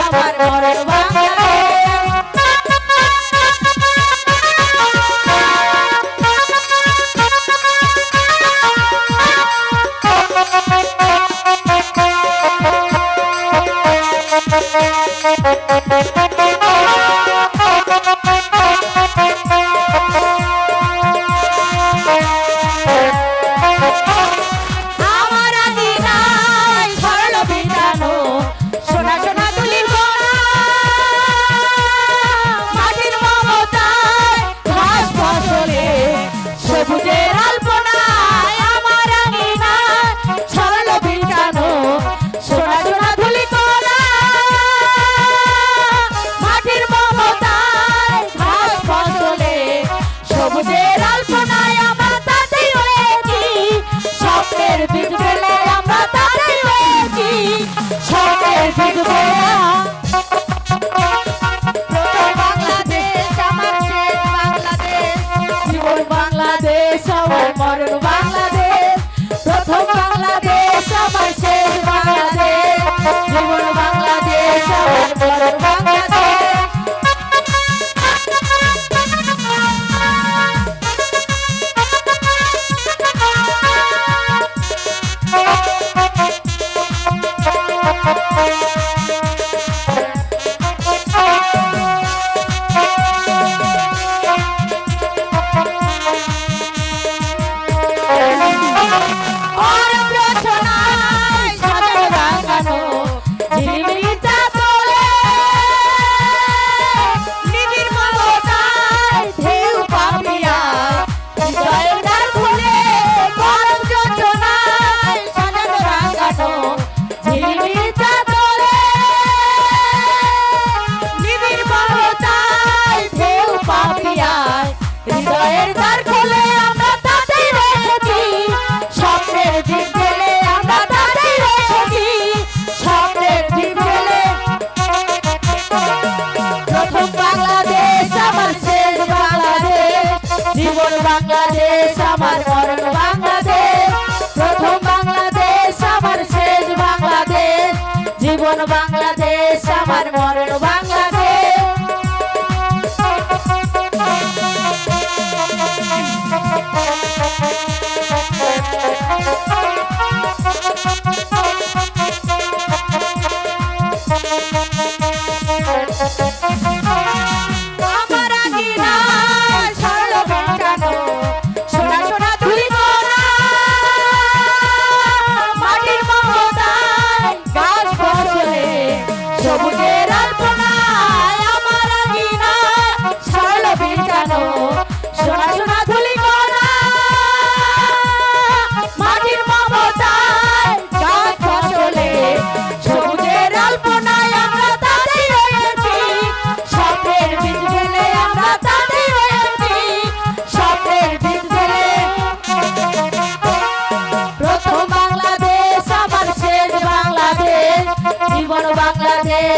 আমার মরবা বাংলাদেশ জীবন বাংলাদেশ আমার বাংলাদেশ। প্রথম বাংলাদেশ আমার শেষ বাংলাদেশ। জীবন বাংলা miércoles.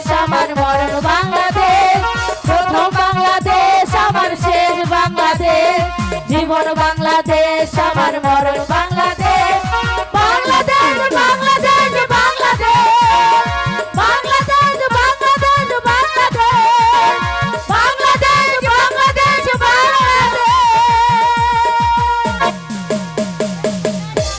সামান মরণ বাংলা